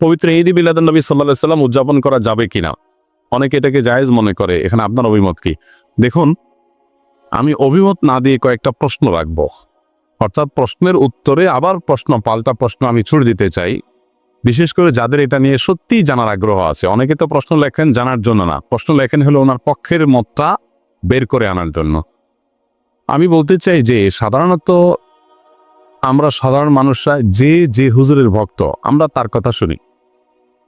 পবিত্র ঈদ মিলাদুল নবী সাল্লাহ সাল্লাম উদযাপন করা যাবে কিনা? অনেকে এটাকে জায়েজ মনে করে। এখানে আপনার অভিমত কি? দেখুন, আমি অভিমত না দিয়ে কয়েকটা প্রশ্ন রাখব। অর্থাৎ প্রশ্নের উত্তরে আবার প্রশ্ন, পাল্টা প্রশ্ন আমি ছুড়ে দিতে চাই। বিশেষ করে যাদের এটা নিয়ে সত্যিই জানার আগ্রহ আছে। অনেকে তো প্রশ্ন লেখেন জানার জন্য না। প্রশ্ন লেখেন হলো ওনার পক্ষের মতটা বের করে আনার জন্য। আমি বলতে চাই যে, সাধারণত আমরা সাধারণ মানুষরা যে যে হুজুরের ভক্ত, আমরা তার কথা শুনি।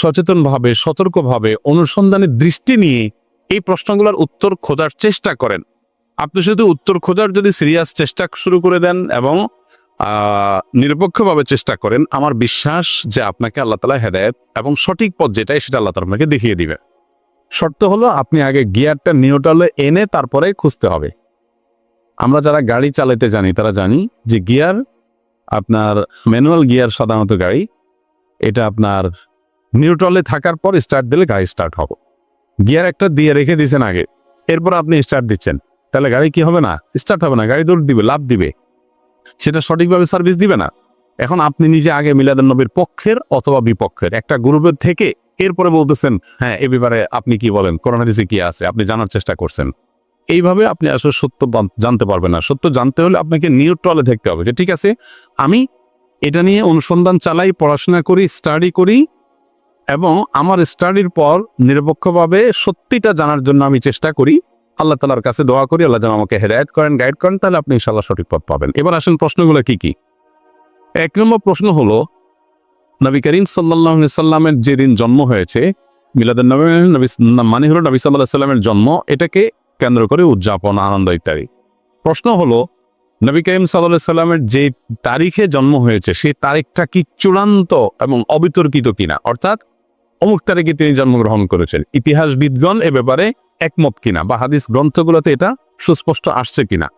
সচেতনভাবে, সতর্কভাবে অনুসন্ধানের দৃষ্টি নিয়ে এই প্রশ্নগুলোর উত্তর খোঁজার চেষ্টা করেন। আপনি শুধু উত্তর খোঁজার যদি সিরিয়াস চেষ্টা শুরু করে দেন এবং নিরপেক্ষভাবে চেষ্টা করেন, আমার বিশ্বাস যে আপনাকে আল্লাহ তালা হেদায়ত এবং সঠিক পথ যেটাই সেটা আল্লাহ তালা আপনাকে দেখিয়ে দিবে। শর্ত হলো আপনি আগে গিয়ারটা নিউট্রালে এনে তারপরে খুঁজতে হবে। আমরা যারা গাড়ি চালাতে জানি, তারা জানি যে গিয়ার আপনার, ম্যানুয়াল গিয়ার সাধারণত গাড়ি, এটা আপনার নিউট্রালে থাকার পর স্টার্ট দিলে গাড়ি স্টার্ট হবে। গিয়ার একটা দিয়ে রেখে দিয়েছেন আগে। এরপর আপনি স্টার্ট দিচ্ছেন। তাহলে গাড়ি কি হবে না? স্টার্ট হবে না। গাড়ি দৌড় দিবে লাভ দিবে। সেটা সঠিকভাবে সার্ভিস দিবে না। এখন আপনি নিজে আগে মিলাদুল নবীর পক্ষের অথবা বিপক্ষের, একটা গ্রুপের থেকে এরপরে বলতেছেন হ্যাঁ এ ব্যাপারে আপনি কি বলেন? করোনা দিসে কি আছে? আপনি জানার চেষ্টা করছেন। এইভাবে আপনি আসলে সত্য জানতে পারবেন না। সত্য জানতে হলে আপনাকে নিউট্রালে থাকতে হবে যে, ঠিক আছে, আমি এটা নিয়ে অনুসন্ধান চালাই, পড়াশোনা করি স্টাডি করি এবং আমার স্টাডির পর নিরপেক্ষভাবে সত্যিটা জানার জন্য আমি চেষ্টা করি। আল্লাহ তালার কাছে দোয়া করি, আল্লাহ যেন আমাকে হেদায়ত করেন গাইড করেন, তাহলে আপনি ইনশাল্লাহ সঠিক পথ পাবেন। এবার আসেন প্রশ্নগুলো কি কি? এক নম্বর প্রশ্ন হলো, নবী করিম সাল্লাহ সাল্লামের যেদিন জন্ম হয়েছে মিলাদুল নবী নবী মানে হলো নবী সাল্লাহ সাল্লামের জন্ম, এটাকে কেন্দ্র করে উদযাপন, আনন্দ ইত্যাদি। প্রশ্ন হলো, নবী করিম সাল্লাহ সাল্লামের যে তারিখে জন্ম হয়েছে, সেই তারিখটা কি চূড়ান্ত এবং অবিতর্কিত কিনা? অর্থাৎ অমুক তারিখে তিনি জন্মগ্রহণ করেছেন। ইতিহাসবিদগণ এ ব্যাপারে একমত কিনা বা হাদিস গ্রন্থগুলোতে এটা সুস্পষ্ট আসছে কিনা,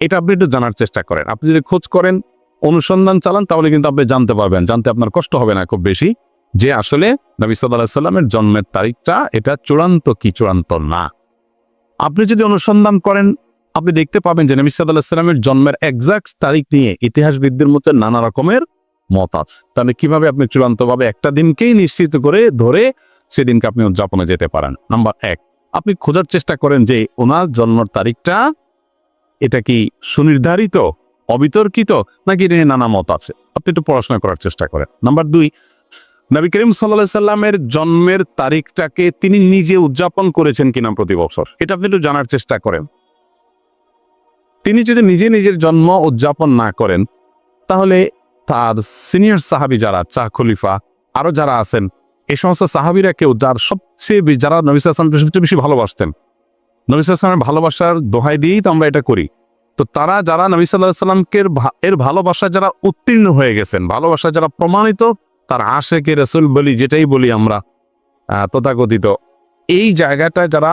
এটা আপনি একটু জানার চেষ্টা করেন। আপনি যদি খোঁজ করেন, অনুসন্ধান চালান, তাহলে কিন্তু আপনি জানতে পারবেন। জানতে আপনার কষ্ট হবে না খুব বেশি যে আসলে নবী সাল্লাহ সাল্লামের জন্মের তারিখটা এটা চূড়ান্ত কি চূড়ান্ত না। আপনি যদি অনুসন্ধান করেন, আপনি দেখতে পাবেন যে নবী সাল্লামের জন্মের একজাক্ট তারিখ নিয়ে ইতিহাসবিদদের মধ্যে নানা রকমের মত আছে। তাহলে কীভাবে আপনি চূড়ান্তভাবে একটা দিনকেই নিশ্চিত করে ধরে সেদিনকে আপনি উদযাপনে যেতে পারেন? নাম্বার এক, আপনি খোঁজার চেষ্টা করেন যে ওনার জন্মের তারিখটা এটা কি সুনির্ধারিত, অবিতর্কিত, নাকি এটা নানা মত আছে? আপনি একটু পড়াশোনা করার চেষ্টা করেন। নাম্বার দুই, নবী করিম সাল্লাহ সাল্লামের জন্মের তারিখটাকে তিনি নিজে উদযাপন করেছেন কিনা প্রতি বছর? এটা আপনি একটু জানার চেষ্টা করেন। তিনি যদি নিজে নিজের জন্ম উদযাপন না করেন, তাহলে তার সিনিয়র সাহাবি যারা চা খলিফা, আরও যারা আছেন, এই সমস্ত সাহাবিরা কেউ যার সবচেয়ে যারা নবিস আসলাম সবচেয়ে বেশি ভালোবাসতেন। নবিস আসলামের ভালোবাসার দোহাই দিয়েই তো আমরা এটা করি। তো তারা যারা নবী সাল্লাহ সাল্লামকে এর ভালোবাসা যারা উত্তীর্ণ হয়ে গেছেন ভালোবাসা যারা প্রমাণিত, তার আশেকে রসুল বলি, যেটাই বলি আমরা তথাকথিত। এই জায়গাটা যারা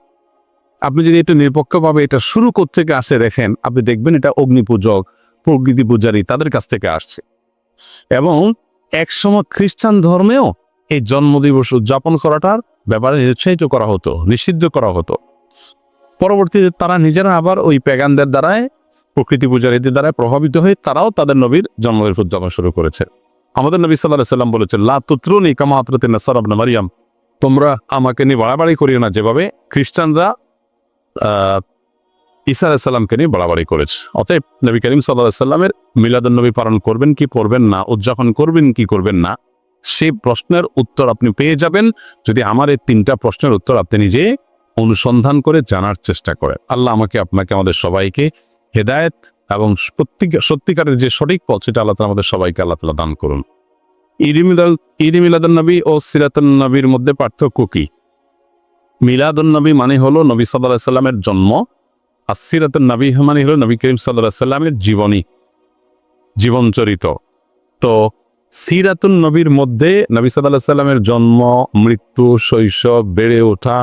আপনি যদি একটু নিরপেক্ষভাবে এটা শুরু থেকে আসে দেখেন, আপনি দেখবেন এটা অগ্নি পূজক প্রকৃতি পূজারী তাদের কাছ থেকে আসছে। এবং একসময় খ্রিস্টান ধর্মেও এই জন্মদিবস উদযাপন করাটার ব্যাপারে নিরুৎসাহিত করা হতো, নিষিদ্ধ করা হতো। পরবর্তীতে তারা নিজেরা আবার ওই প্যাগানদের দ্বারায় প্রকৃতি পূজারীদের দ্বারা প্রভাবিত হয়ে তারাও তাদের নবীর জন্মদিন উদযাপন শুরু করেছে। আমাদের নবী সাল্লাহ সাল্লাম বলেছে লা তুত্রুনি কামাত্রতিন সরাবনা মারিয়াম। তোমরা আমাকে নিয়ে বাড়াবাড়ি করিও না। যেভাবে খ্রিস্টানরা ঈসা আলাহিসাল্লামকে নিয়ে বাড়াবাড়ি করেছে। অতএব নবী করিম সাল্লাহ সাল্লামের মিলাদুল নবী পালন করবেন কি করবেন না, উদযাপন করবেন কি করবেন না সেই প্রশ্নের উত্তর আপনি পেয়ে যাবেন। যদি আমার এই তিনটা প্রশ্নের উত্তর আপনি নিজে অনুসন্ধান করে জানার চেষ্টা করে আল্লাহ আমাকে, আপনাকে, আমাদের সবাইকে হেদায়েত এবং সত্যিকারের যে সঠিক পথ, সেটা আল্লাহ আমাদের সবাইকে আল্লাহ তালা দান করুন। ঈদ মিলাদ ঈদ মিলাদুন নবী ও সিরাতুন নবীর মধ্যে পার্থক্য কি? মিলাদুন নবী মানে হলো নবী সাল্লাহ সাল্লামের জন্ম। আর সিরাতুন নবী মানে হলো নবী করিম সাল্লাহ সাল্লামের জীবনী জীবনচরিত তো সিরাতুন নবীর মধ্যে নবী সাল্লাহ সাল্লামের জন্ম, মৃত্যু, শৈশব, বেড়ে ওঠা,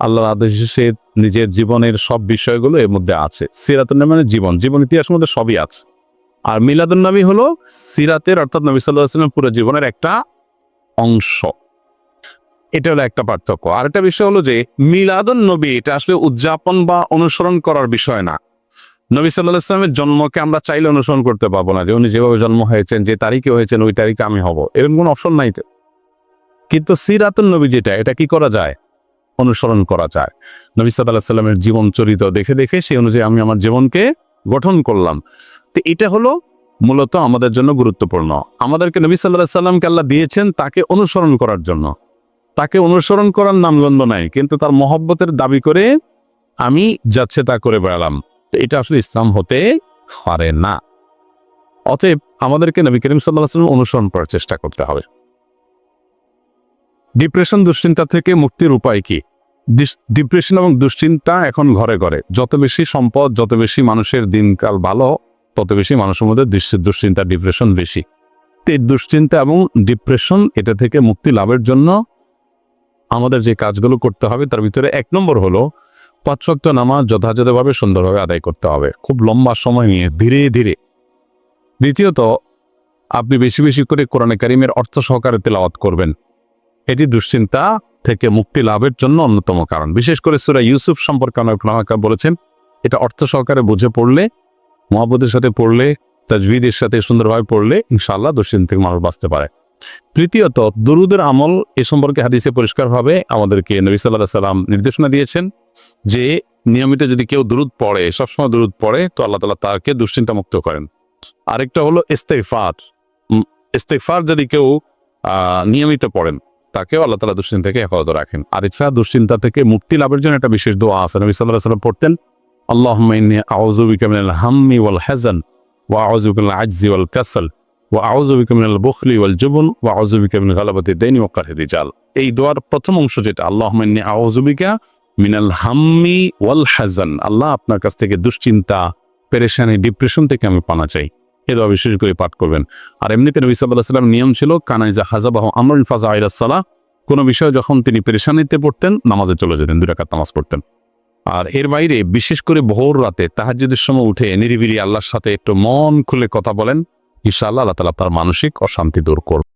আল্লাহর আদেশে নিজের জীবনের সব বিষয়গুলো এর মধ্যে আছে। সিরাতুন নবী মানে জীবন জীবন ইতিহাসের মধ্যে সবই আছে। আর মিলাদুন নবী হলো সিরাতের অর্থাৎ নবী সাল্লাহ সাল্লামের পুরো জীবনের একটা অংশ। এটা হলো একটা পার্থক্য। আর একটা বিষয় হলো যে, মিলাদুন নবী এটা আসলে উদযাপন বা অনুসরণ করার বিষয় না। নবী সাল্লাহ ইসলামের জন্মকে আমরা চাইলে অনুসরণ করতে পারব না যে, উনি যেভাবে জন্ম হয়েছেন, যে তারিখে হয়েছেন, ওই তারিখে আমি হব। এরকম কোনো অপশন নাই তো। কিন্তু সিরাতুন নবী যেটা, এটা কি করা যায়? অনুসরণ করা যায়। নবী সাল্লাহ সাল্লামের জীবন চরিত দেখে দেখে সেই অনুযায়ী আমি আমার জীবনকে গঠন করলাম। তো এটা হলো মূলত আমাদের জন্য গুরুত্বপূর্ণ। আমাদেরকে নবী সাল্লাহ সাল্লামকে আল্লাহ দিয়েছেন তাকে অনুসরণ করার জন্য। তাকে অনুসরণ করার নাম নামগন্ধ নাই, কিন্তু তার মহব্বতের দাবি করে আমি যাচ্ছে তা করে বেড়ালাম। এটা আসলে ইসলাম হতে পারে না। অতএব আমাদেরকে নবী করিম সাল্লাহ অনুসরণ করার চেষ্টা করতে হবে। ডিপ্রেশন দুশ্চিন্তা থেকে মুক্তির উপায় কি? ডিপ্রেশন এবং দুশ্চিন্তা এখন ঘরে ঘরে। যত বেশি সম্পদ, যত বেশি মানুষের দিনকাল ভালো, তত বেশি মানুষের মধ্যে দুশ্চি- দুশ্চিন্তা, ডিপ্রেশন বেশি। তো দুশ্চিন্তা এবং ডিপ্রেশন এটা থেকে মুক্তি লাভের জন্য আমাদের যে কাজগুলো করতে হবে, তার ভিতরে এক নম্বর হলো পাঁচ ওয়াক্ত নামাজ যথাযথভাবে সুন্দরভাবে আদায় করতে হবে। খুব লম্বা সময় নিয়ে ধীরে ধীরে। দ্বিতীয়ত, আপনি বেশি বেশি করে কোরআনে কারিমের অর্থ সহকারে তেলাওয়াত করবেন। এটি দুশ্চিন্তা থেকে মুক্তি লাভের জন্য অন্যতম কারণ। বিশেষ করে সুরা ইউসুফ সম্পর্কে অনেক বলেছেন, এটা অর্থ সহকারে বুঝে পড়লে মহাবুদের সাথে পড়লে তাজভিদের সাথে সুন্দরভাবে পড়লে ইনশাআল্লাহ দুশ্চিন্তা থেকে মানুষ বাঁচতে পারে। তৃতীয়ত দুরুদের আমল এ সম্পর্কে হাদিসে পরিষ্কারভাবে আমাদেরকে নবী সাল্লাহ সাল্লাম নির্দেশনা দিয়েছেন যে নিয়মিত যদি কেউ দুরুদ পড়ে সবসময় দুরুদ পড়ে তো আল্লাহ তালা তাকে দুশ্চিন্তা মুক্ত করেন। আরেকটা হলো ইস্তেকফার উম, ইস্তেকফার যদি কেউ নিয়মিত পড়েন তাকেও আল্লাহ তালা দুশ্চিন্তা থেকে হেফাজত রাখেন। আর এছাড়া দুশ্চিন্তা থেকে মুক্তি লাভের জন্য একটা বিশেষ দোয়া আছে। নবী সাল্লাহ সাল্লাম পড়তেন আল্লাহ আউজুবিকা মিনাল হাম্মি ওয়াল হাজান ওয়া আউজুবিকা আজজি ওয়াল কাসাল। ওয়া আউজুবিকা মিনাল বুখলি ওয়াল জুবন ওয়া আউজুবিকা মিন গালাবাতি দাইনি ওয়া কারহি রিজাল। এই দোয়ার প্রথম অংশ যেটা আল্লাহ আউজুবিকা মিনাল হাম্মি ওয়াল হাজান আল্লাহ আপনার কাছ থেকে দুশ্চিন্তা, পেরেশানি, ডিপ্রেশন থেকে আমি পানা চাই। এ দোয়া বিশেষ করে পাঠ করবেন। আর এমনিতে নবী সাল্লাহ সাল্লাম নিয়ম ছিল কানাইজা হাজাবাহ আমরুল ফাজা আইরাসালা কোনো বিষয়ে যখন তিনি পেরেশানিতে পড়তেন, নামাজে চলে যেতেন, দুই রাকাত নামাজ পড়তেন। আর এর বাইরে বিশেষ করে ভোর রাতে তাহাজ্জুদের সময় উঠে নিরিবিলি আল্লাহর সাথে একটু মন খুলে কথা বলেন। ইনশাআল্লাহ আল্লাহ তালা তার মানসিক অশান্তি দূর করবে।